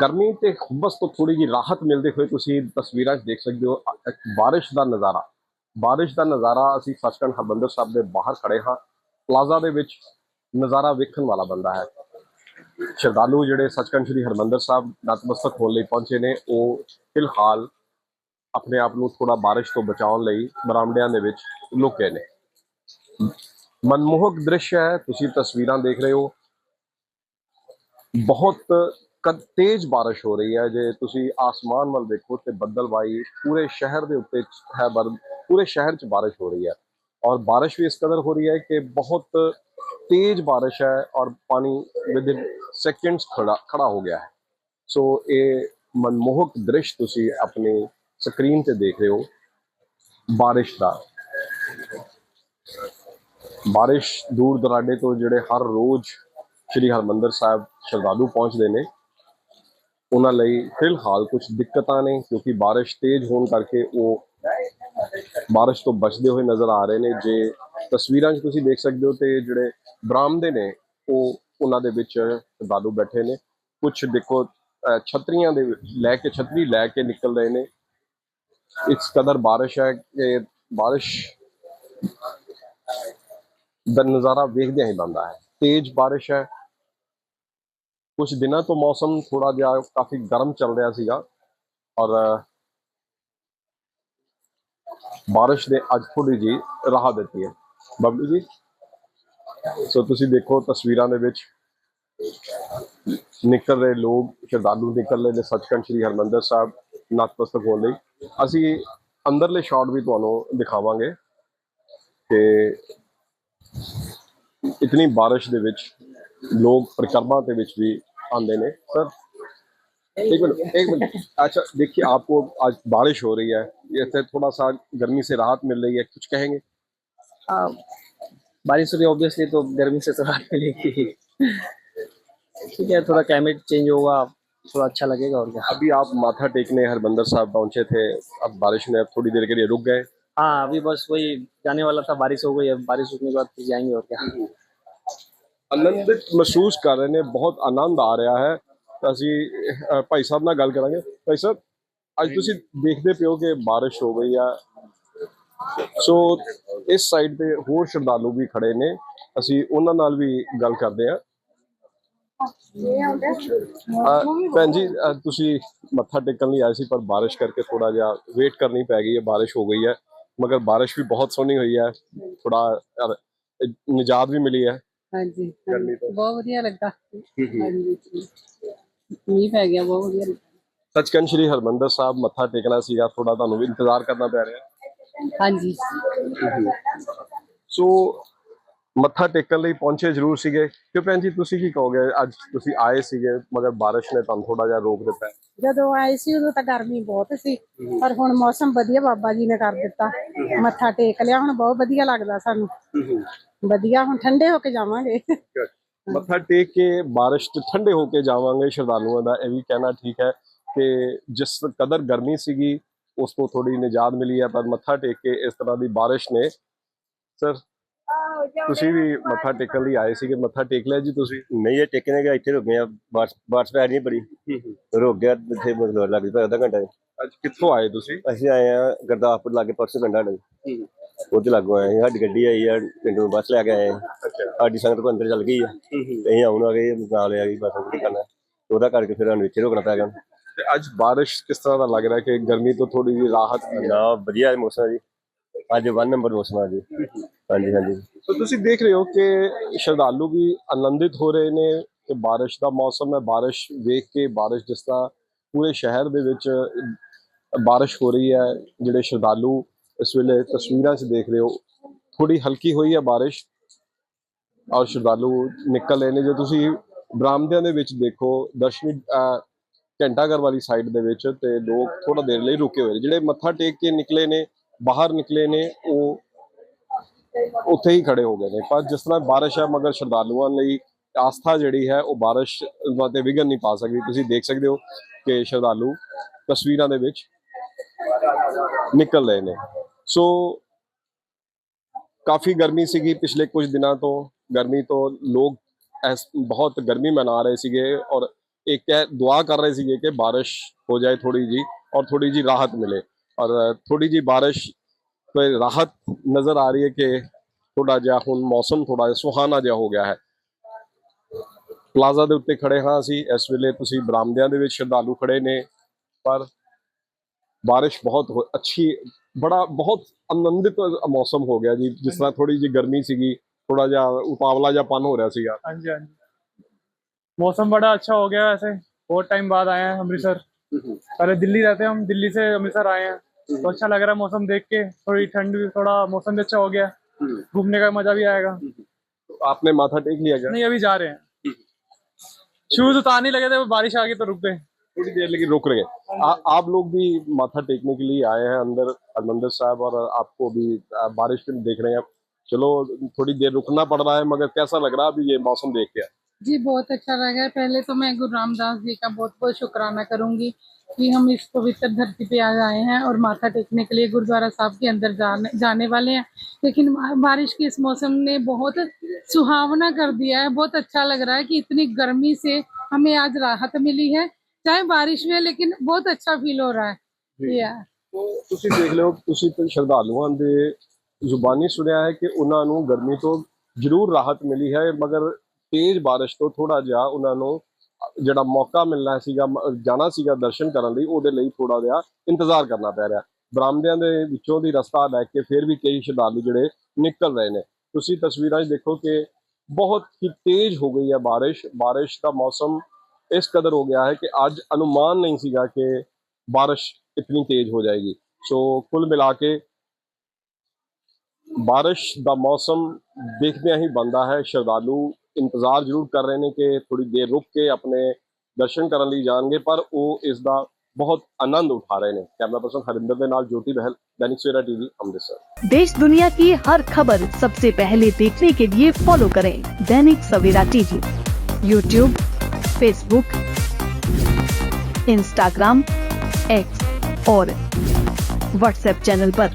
ਗਰਮੀ ਤੇ ਹੁਮਸ ਤੋਂ ਥੋੜੀ ਜਿਹੀ ਰਾਹਤ ਮਿਲਦੇ ਹੋਏ ਤੁਸੀਂ ਤਸਵੀਰਾਂ 'ਚ ਦੇਖ ਸਕਦੇ ਹੋ, ਅ- ਬਾਰਿਸ਼ ਦਾ ਨਜ਼ਾਰਾ। ਬਾਰਿਸ਼ ਦਾ ਨਜ਼ਾਰਾ ਅਸੀਂ ਸੱਚਖੰਡ ਹਰਮੰਦਰ ਸਾਹਿਬ ਦੇ ਬਾਹਰ ਖੜੇ ਹਾਂ। ਪਲਾਜ਼ਾ ਦੇ ਵਿੱਚ ਨਜ਼ਾਰਾ ਵੇਖਣ ਵਾਲਾ ਬੰਦਾ ਹੈ। ਸ਼ਰਧਾਲੂ ਜਿਹੜੇ ਸੱਚਖੰਡ ਸ੍ਰੀ ਹਰਮੰਦਰ ਸਾਹਿਬ ਨਤਮਸਤਕ ਹੋਣ ਲਈ ਪਹੁੰਚੇ ਨੇ, ਉਹ ਫਿਲਹਾਲ ਆਪਣੇ ਆਪ ਨੂੰ ਥੋੜਾ ਬਾਰਿਸ਼ ਤੋਂ ਬਚਾਉਣ ਲਈ ਬਰਾਮਦਿਆਂ ਦੇ ਵਿੱਚ ਲੁਕੇ ਨੇ। ਮਨਮੋਹਕ ਦ੍ਰਿਸ਼ ਹੈ, ਤੁਸੀਂ ਤਸਵੀਰਾਂ ਦੇਖ ਰਹੇ ਹੋ। ਬਹੁਤ ਕ- ਤੇਜ਼ ਬਾਰਿਸ਼ ਹੋ ਰਹੀ ਹੈ? ਜੇ ਤੁਸੀਂ ਆਸਮਾਨ ਵੱਲ ਦੇਖੋ ਤੇ ਬੱਦਲਵਾਈ ਪੂਰੇ ਸ਼ਹਿਰ ਦੇ ਉੱਤੇ ਹੈ ਬਰ- ਪੂਰੇ ਸ਼ਹਿਰ 'ਚ ਬਾਰਿਸ਼ ਹੋ ਰਹੀ ਹੈ। ਔਰ ਬਾਰਿਸ਼ ਵੀ ਇਸ ਕਦਰ ਹੋ ਰਹੀ ਹੈ ਕਿ ਬਹੁਤ ਤੇਜ਼ ਬਾਰਿਸ਼ ਹੈ ਔਰ ਪਾਣੀ ਵਿਦਇਨ ਸੈਕਿੰਡਸ ਖੜਾ ਖੜਾ ਹੋ ਗਿਆ ਹੈ। ਸੋ ਇਹ ਮਨਮੋਹਕ ਦ੍ਰਿਸ਼ ਤੁਸੀਂ ਆਪਣੀ ਸਕਰੀਨ ਤੇ ਦੇਖ ਰਹੇ ਹੋ ਬਾਰਿਸ਼ ਦਾ। ਬਾਰਿਸ਼ ਦੂਰ ਦਰਾਡੇ ਤੋਂ ਜਿਹੜੇ ਹਰ ਰੋਜ਼ ਸ਼੍ਰੀ ਹਰਮੰਦਰ ਸਾਹਿਬ ਸ਼ਰਧਾਲੂ ਪਹੁੰਚਦੇ ਨੇ ਉਹਨਾਂ ਲਈ ਫਿਲਹਾਲ ਕੁਝ ਦਿੱਕਤਾਂ ਨੇ, ਕਿਉਂਕਿ ਬਾਰਿਸ਼ ਤੇਜ਼ ਹੋਣ ਕਰਕੇ ਉਹ ਬਾਰਿਸ਼ ਤੋਂ ਬਚਦੇ ਹੋਏ ਨਜ਼ਰ ਆ ਰਹੇ ਨੇ। ਜੇ ਤਸਵੀਰਾਂ 'ਚ ਤੁਸੀਂ ਦੇਖ ਸਕਦੇ ਹੋ ਤੇ ਜਿਹੜੇ ਬ੍ਰਾਹਮਦੇ ਨੇ, ਉਹ ਉਹਨਾਂ ਦੇ ਵਿੱਚ ਦਾਦੂ ਬੈਠੇ ਨੇ। ਕੁਝ ਦੇਖੋ ਅਹ ਛਤਰੀਆਂ ਦੇ ਲੈ ਕੇ, ਛਤਰੀ ਲੈ ਕੇ ਨਿਕਲ ਰਹੇ ਨੇ। ਇਸ ਕਦਰ ਬਾਰਿਸ਼ ਹੈ ਕਿ ਬਾਰਿਸ਼ ਦਾ ਨਜ਼ਾਰਾ ਵੇਖਦਿਆਂ ਹੀ ਬੰਦਾ ਹੈ। ਤੇਜ਼ ਬਾਰਿਸ਼ ਹੈ ਕੁਝ ਦਿਨਾਂ ਤੋਂ ਮੌਸਮ ਥੋੜਾ ਜਿਹਾ ਕਾਫੀ ਗਰਮ ਚੱਲ ਰਿਹਾ ਸੀਗਾ ਔਰ بارش ਨੇ ਅੱਜ ਥੋੜੀ ਜੀ ਰਾਹਤ ਦਿੱਤੀ ਹੈ। ਬੱਬੂ ਜੀ, ਸੋ ਤੁਸੀਂ ਦੇਖੋ ਤਸਵੀਰਾਂ ਦੇ ਵਿੱਚ ਨਿਕਲ ਰਹੇ ਲੋਕ, ਸ਼ਰਧਾਲੂ ਨਿਕਲ ਰਹੇ ਨੇ ਸੱਚਖੰਡ ਸ੍ਰੀ ਹਰਮੰਦਰ ਸਾਹਿਬ ਨਤਮਸਤਕ ਹੋਣ ਲਈ। ਅਸੀਂ ਅੰਦਰਲੇ ਸ਼ਾਟ ਵੀ ਤੁਹਾਨੂੰ ਦਿਖਾਵਾਂਗੇ ਕਿ ਇਤਨੀ بارش ਦੇ ਵਿੱਚ ਲੋਕ ਪ੍ਰਕਰਮਾਂ ਦੇ ਵਿੱਚ ਵੀ आते ने सर एक मिनट एक मिनट। अच्छा देखिए आपको आज बारिश हो रही है। इससे थोड़ा सा गर्मी से राहत मिल रही है। कुछ कहेंगे? हाँ बारिश हो रही ऑब्वियसली तो गर्मी से तो राहत मिलेगी। ठीक है थोड़ा क्लाइमेट चेंज होगा थोड़ा अच्छा लगेगा और क्या। अभी आप माथा टेकने हरबंदर साहब पहुँचे थे अब बारिश में अब थोड़ी देर के लिए रुक गए। हाँ अभी बस वही जाने वाला था बारिश हो गई अब बारिश रुकने के बाद फिर जाएँगे और क्या। ਆਨੰਦਿਤ ਮਹਿਸੂਸ ਕਰ ਰਹੇ ਨੇ, ਬਹੁਤ ਆਨੰਦ ਆ ਰਿਹਾ ਹੈ। ਅਸੀਂ ਭਾਈ ਸਾਹਿਬ ਨਾਲ ਗੱਲ ਕਰਾਂਗੇ। ਭਾਈ ਸਾਹਿਬ, ਅੱਜ ਤੁਸੀਂ ਦੇਖਦੇ ਪਿਓ ਕਿ ਬਾਰਿਸ਼ ਹੋ ਗਈ ਆ। ਸੋ, ਇਸ ਸਾਈਡ ਤੇ ਹੋਰ ਸ਼ਰਧਾਲੂ ਵੀ ਖੜੇ ਨੇ। ਅਸੀਂ ਉਹਨਾਂ ਨਾਲ ਵੀ ਗੱਲ ਕਰਦੇ ਹਾਂ। ਭੈਣ ਜੀ ਤੁਸੀਂ ਮੱਥਾ ਟੇਕਣ ਲਈ ਆਏ ਸੀ, ਪਰ ਬਾਰਿਸ਼ ਕਰਕੇ ਥੋੜਾ ਜਿਹਾ ਵੇਟ ਕਰਨੀ ਪੈ ਗਈ ਹੈ। ਬਾਰਿਸ਼ ਹੋ ਗਈ ਹੈ। ਮਗਰ ਬਾਰਿਸ਼ ਵੀ ਬਹੁਤ ਸੋਹਣੀ ਹੋਈ ਹੈ। ਥੋੜਾ ਨਿਜਾਤ ਵੀ ਮਿਲੀ ਹੈ। ਹਾਂਜੀ ਗਰਮੀ ਹਾਂਜੀ, ਤੋਂ। ਬਹੁਤ ਵਧੀਆ ਲੱਗਾ। ਹਾਂਜੀ ਮੀਂਹ ਪੈ ਗਿਆ ਬਹੁਤ ਵਧੀਆ ਲੱਗਾ। ਸੱਚਖੰਡ ਸ੍ਰੀ ਹਰਮੰਦਰ ਸਾਹਿਬ ਮੱਥਾ ਟੇਕਣਾ ਸੀਗਾ ਥੋੜਾ ਤੁਹਾਨੂੰ ਵੀ ਇੰਤਜ਼ਾਰ ਕਰਨਾ ਪੈ ਰਿਹਾ। ਹਾਂਜੀ। ਸੋ ਮੱਥਾ ਟੇਕਣ ਲਈ ਪਹੁੰਚੇ ਜ਼ਰੂਰ ਸੀਗੇ। ਕਿ ਭੈਣ ਜੀ ਤੁਸੀਂ ਕੀ ਕਹੋਗੇ? ਅੱਜ ਤੁਸੀਂ ਆਏ ਸੀਗੇ ਮਗਰ ਬਾਰਿਸ਼ ਨੇ ਤੁਹਾਨੂੰ ਥੋੜਾ ਜਿਹਾ ਰੋਕ ਦਿੱਤਾ। ਜਦੋਂ ਆਏ ਸੀ ਉਦੋਂ ਤਾਂ ਗਰਮੀ ਬਹੁਤ ਸੀ ਪਰ ਹੁਣ ਮੌਸਮ ਵਧੀਆ ਬਾਬਾ ਜੀ ਨੇ ਕਰ ਦਿੱਤਾ। ਮੱਥਾ ਟੇਕ ਲਿਆ ਹੁਣ ਬਹੁਤ ਵਧੀਆ ਲੱਗਦਾ ਸਾਨੂੰ। ਵਧੀਆ ਹੁਣ ਠੰਡੇ ਹੋ ਕੇ ਜਾਵਾਂਗੇ। ਮੱਥਾ ਟੇਕ ਕੇ ਬਾਰਿਸ਼ 'ਚ ਠੰਡੇ ਹੋ ਕੇ ਜਾਵਾਂਗੇ ਸ਼ਰਧਾਲੂਆਂ ਦਾ ਇਹ ਵੀ ਕਹਿਣਾ ਠੀਕ ਹੈ ਕਿ ਜਿਸ ਕਦਰ ਗਰਮੀ ਸੀਗੀ ਉਸ ਤੋਂ ਥੋੜੀ ਨਿਜਾਤ ਮਿਲੀ ਹੈ ਪਰ ਮੱਥਾ ਟੇਕ ਕੇ ਇਸ ਤਰ੍ਹਾਂ ਦੀ ਬਾਰਿਸ਼ ਨੇ ਸਰ ਤੁਸੀਂ ਵੀ ਮੱਥਾ ਟੇਕਣ ਲਈ ਆਏ ਸੀਗੇ ਮੱਥਾ ਟੇਕ ਲਿਆ ਜੀ ਤੁਸੀਂ? ਨਹੀਂ ਇਹ ਟਿਕਨੇ ਗਿਆ ਇੱਥੇ ਰੁਕ ਗਏ ਆ ਬਾਰਿਸ਼ ਬਾਰਿਸ਼ ਪੈ ਰਹੀ ਹੈ ਬੜੀ ਰੁਕ ਗਿਆ ਇੱਥੇ ਮਤਲਬ ਲੱਗ ਪਿਆ ਅੱਧਾ ਘੰਟਾ। ਅੱਜ ਕਿੱਥੋਂ ਆਏ ਤੁਸੀਂ? ਅਸੀਂ ਆਏ ਆ ਗੁਰਦਾਸਪੁਰ ਲਾਗੇ ਪਰਸੋਂ ਪਿੰਡ ਸਾਡੇ। ਉਹਦੇ ਲਾਗੋਂ ਆਏ ਹਾਂ। ਸਾਡੀ ਗੱਡੀ ਆਈ ਆ ਪਿੰਡੋਂ ਬੱਸ ਲੈ ਕੇ ਆਏ ਆ। ਸਾਡੀ ਸੰਗਤ ਕੋ ਅੰਦਰ ਚੱਲ ਗਈ ਆ। ਤੇ ਅਸੀਂ ਆਉਣ ਆ ਗਏ ਨਾਲ ਆ ਗਈ ਬਸ ਕੀ ਕਰਨਾ। ਉਹਦਾ ਕਰਕੇ ਫਿਰ ਸਾਨੂੰ ਇੱਥੇ ਰੁਕਣਾ ਪੈ ਗਿਆ। ਤੇ ਅੱਜ ਬਾਰਿਸ਼ ਕਿਸ ਤਰ੍ਹਾਂ ਦਾ ਲੱਗ ਰਿਹਾ ਕਿ ਗਰਮੀ ਤੋਂ ਥੋੜੀ ਜਿਹੀ ਰਾਹਤ ਮਿਲੀ? ਹੈ ਨਾ ਵਧੀਆ ਮੌਸਮ ਆ ਜੀ। ਅੱਜ ਵਨ ਨੰਬਰ ਮੌਸਮ ਆ ਜੀ। ਹਾਂਜੀ ਹਾਂਜੀ। तो ਤੁਸੀਂ ਦੇਖ ਰਹੇ ਹੋ ਕਿ ਸ਼ਰਧਾਲੂ ਵੀ ਆਨੰਦਿਤ ਹੋ ਰਹੇ ਨੇ ਕਿ ਬਾਰਿਸ਼ ਦਾ ਮੌਸਮ ਹੈ। ਬਾਰਿਸ਼ ਵੇਖ ਕੇ ਬਾਰਿਸ਼ ਜਿਸ ਤਰ੍ਹਾਂ ਪੂਰੇ ਸ਼ਹਿਰ ਦੇ ਵਿੱਚ ਬਾਰਿਸ਼ ਹੋ ਰਹੀ ਹੈ ਜਿਹੜੇ ਸ਼ਰਧਾਲੂ ਇਸ ਵੇਲੇ ਤਸਵੀਰਾਂ 'ਚ ਦੇਖ ਰਹੇ ਹੋ ਥੋੜੀ ਹਲਕੀ ਹੋਈ ਹੈ ਬਾਰਿਸ਼ ਔਰ ਸ਼ਰਧਾਲੂ ਨਿਕਲ ਰਹੇ ਨੇ। ਜੇ ਤੁਸੀਂ ਬਰਾਮਦਿਆਂ ਦੇ ਵਿੱਚ ਦੇਖੋ ਦਰਸ਼ਨੀ ਅਹ, ਘੰਟਾਘਰ ਵਾਲੀ ਸਾਈਡ ਦੇ ਵਿੱਚ ਤੇ ਲੋਕ ਥੋੜਾ ਦੇਰ ਲਈ ਰੁਕੇ ਹੋਏ ਨੇ। ਜਿਹੜੇ ਮੱਥਾ ਟੇਕ ਕੇ ਨਿਕਲੇ ਨੇ ਬਾਹਰ ਨਿਕਲੇ ਨੇ, ਉਹ ਉੱਥੇ ਹੀ ਖੜੇ ਹੋ ਗਏ ਨੇ। ਪਰ ਜਿਸ ਤਰ੍ਹਾਂ ਬਾਰਿਸ਼ ਹੈ, ਮਗਰ ਸ਼ਰਧਾਲੂਆਂ ਲਈ ਆਸਥਾ ਜਿਹੜੀ ਹੈ, ਉਹ ਬਾਰਿਸ਼ ਤੇ ਵਿਘਨ ਨਹੀਂ ਪਾ ਸਕਦੀ। ਤੁਸੀਂ ਦੇਖ ਸਕਦੇ ਹੋ ਕਿ ਸ਼ਰਧਾਲੂ ਤਸਵੀਰਾਂ ਦੇ ਵਿੱਚ ਨਿਕਲ ਰਹੇ ਨੇ। ਸੋ ਕਾਫੀ ਗਰਮੀ ਸੀਗੀ ਪਿਛਲੇ ਕੁਝ ਦਿਨਾਂ ਤੋਂ। ਗਰਮੀ ਤੋਂ ਲੋਕ ਐਸ, ਬਹੁਤ ਗਰਮੀ ਮਨਾ ਰਹੇ ਸੀਗੇ ਔਰ ਇੱਕ ਹੈ ਦੁਆ ਕਰ ਰਹੇ ਸੀਗੇ ਕਿ ਬਾਰਿਸ਼ ਹੋ ਜਾਏ ਥੋੜੀ ਜੀ ਔਰ ਥੋੜੀ ਜੀ ਰਾਹਤ ਮਿਲੇ। ਔਰ ਥੋੜੀ ਜੀ ਬਾਰਿਸ਼ ਕੋਈ ਰਾਹਤ ਨਜ਼ਰ ਆ ਰਹੀ ਹੈ ਕਿ ਥੋੜਾ ਜਿਹਾ ਹੁਣ ਮੌਸਮ ਥੋੜਾ ਜਿਹਾ ਸੁਹਾਨਾ ਜਿਹਾ ਹੋ ਗਿਆ ਹੈ ਪਲਾਜ਼ਾ ਦੇ ਉੱਤੇ ਖੜੇ ਹਾਂ ਅਸੀਂ ਇਸ ਵੇਲੇ ਤੁਸੀਂ ਬਰਾਮਦਿਆਂ ਦੇ ਵਿੱਚ ਸ਼ਰਧਾਲੂ ਖੜੇ ਨੇ ਪਰ ਬਾਰਿਸ਼ ਬਹੁਤ ਹੋ- ਅੱਛੀ ਬੜਾ ਬਹੁਤ ਆਨੰਦਿਤ ਮੌਸਮ ਹੋ ਗਿਆ ਜੀ ਜਿਸ ਤਰ੍ਹਾਂ ਥੋੜੀ ਜੀ ਗਰਮੀ ਸੀਗੀ ਥੋੜਾ ਜਿਹਾ ਉਤਾਵਲਾ ਜਿਹਾ ਪਨ ਹੋ ਰਿਹਾ ਸੀਗਾ हाँ जी हाँ जी मौसम बड़ा अच्छा हो गया वैसे बहुत टाइम बाद आए हैं अमृतसर पहले दिल्ली रहते हैं हम दिल्ली से अमृतसर आए हैं तो अच्छा लग रहा है मौसम देख के। थोड़ी ठंड भी थोड़ा मौसम भी अच्छा हो गया। घूमने का मज़ा भी आएगा। तो आपने माथा टेक लिया क्या? नहीं अभी जा रहे हैं। शूज़ उतारने लगे थे बारिश आ गई तो रुक गए। थोड़ी देर लेकिन रुक रहे आप लोग भी माथा टेकने के लिए आए हैं अंदर हरमंदिर साहब और आपको भी आ, बारिश में देख रहे हैं। चलो थोड़ी देर रुकना पड़ रहा है मगर कैसा लग रहा है अभी ये मौसम देख के? जी बहुत अच्छा लगा है पहले तो मैं गुरु रामदास जी का बहुत बहुत शुक्राना करूंगी कि हम इस पवित्र धरती पे आज आए हैं और माथा टेकने के लिए गुरुद्वारा साहब के अंदर जाने जाने वाले हैं लेकिन बारिश के इस मौसम ने बहुत सुहावना कर दिया है बहुत अच्छा लग रहा है कि इतनी गर्मी से हमें आज राहत मिली है चाहे बारिश में लेकिन बहुत अच्छा फील हो रहा है या ਤੁਸੀਂ ਦੇਖ ਲਿਓ ਤੁਸੀਂ ਤੇ ਸ਼ਰਧਾਲੂਆਂ ਦੇ ਜ਼ੁਬਾਨੀ ਸੁਣਿਆ ਹੈ ਕਿ ਉਹਨਾਂ ਨੂੰ ਗਰਮੀ ਤੋਂ ਜ਼ਰੂਰ ਰਾਹਤ ਮਿਲੀ ਹੈ ਮਗਰ ਤੇਜ਼ ਬਾਰਿਸ਼ ਤੋਂ ਥੋੜਾ ਜਿਹਾ ਉਹਨਾਂ ਨੂੰ ਜਿਹੜਾ ਮੌਕਾ ਮਿਲਣਾ ਸੀਗਾ ਜਾਣਾ ਸੀਗਾ ਦਰਸ਼ਨ ਕਰਨ ਲਈ, ਉਹਦੇ ਲਈ ਥੋੜਾ ਜਿਹਾ ਇੰਤਜ਼ਾਰ ਕਰਨਾ ਪੈ ਰਿਹਾ। ਬਰਾਮਦਿਆਂ ਦੇ ਵਿੱਚੋਂ ਦੀ ਰਸਤਾ ਲੈ ਕੇ ਫਿਰ ਵੀ ਕਈ ਸ਼ਰਧਾਲੂ ਜਿਹੜੇ ਨਿਕਲ ਰਹੇ ਨੇ। ਤੁਸੀਂ ਤਸਵੀਰਾਂ 'ਚ ਦੇਖੋ ਕਿ ਬਹੁਤ ਹੀ ਤੇਜ਼ ਹੋ ਗਈ ਹੈ ਬਾਰਿਸ਼। ਬਾਰਿਸ਼ ਦਾ ਮੌਸਮ ਇਸ ਕਦਰ ਹੋ ਗਿਆ ਹੈ ਕਿ ਅੱਜ ਅਨੁਮਾਨ ਨਹੀਂ ਸੀਗਾ ਕਿ ਬਾਰਿਸ਼ ਇਤਨੀ ਤੇਜ਼ ਹੋ ਜਾਏਗੀ। ਸੋ ਕੁੱਲ ਮਿਲਾ ਕੇ ਬਾਰਿਸ਼ ਦਾ ਮੌਸਮ ਦੇਖਦਿਆਂ ਹੀ ਬੰਦਾ ਹੈ। ਸ਼ਰਧਾਲੂ ਇੰਤਜ਼ਾਰ ਜ਼ਰੂਰ ਕਰ ਰਹੇ ਨੇ ਕਿ ਥੋੜੀ ਦੇਰ ਰੁਕ ਕੇ ਆਪਣੇ ਦਰਸ਼ਨ ਕਰਨ ਲਈ ਜਾਣਗੇ ਪਰ ਉਹ ਇਸ ਦਾ ਬਹੁਤ ਆਨੰਦ ਉਠਾ ਰਹੇ ਨੇ ਕੈਮਰਾ ਪਰਸਨ ਹਰਿੰਦਰ ਦੇ ਨਾਲ ਜੋਤੀ ਬਹਿਲ ਦੈਨਿਕ ਸਵੇਰਾ ਟੀਵੀ ਅੰਮ੍ਰਿਤਸਰ देश दुनिया की हर खबर सबसे पहले देखने के लिए फॉलो करें Dainik Savera TV YouTube Facebook Instagram X और व्हाट्सएप चैनल पर।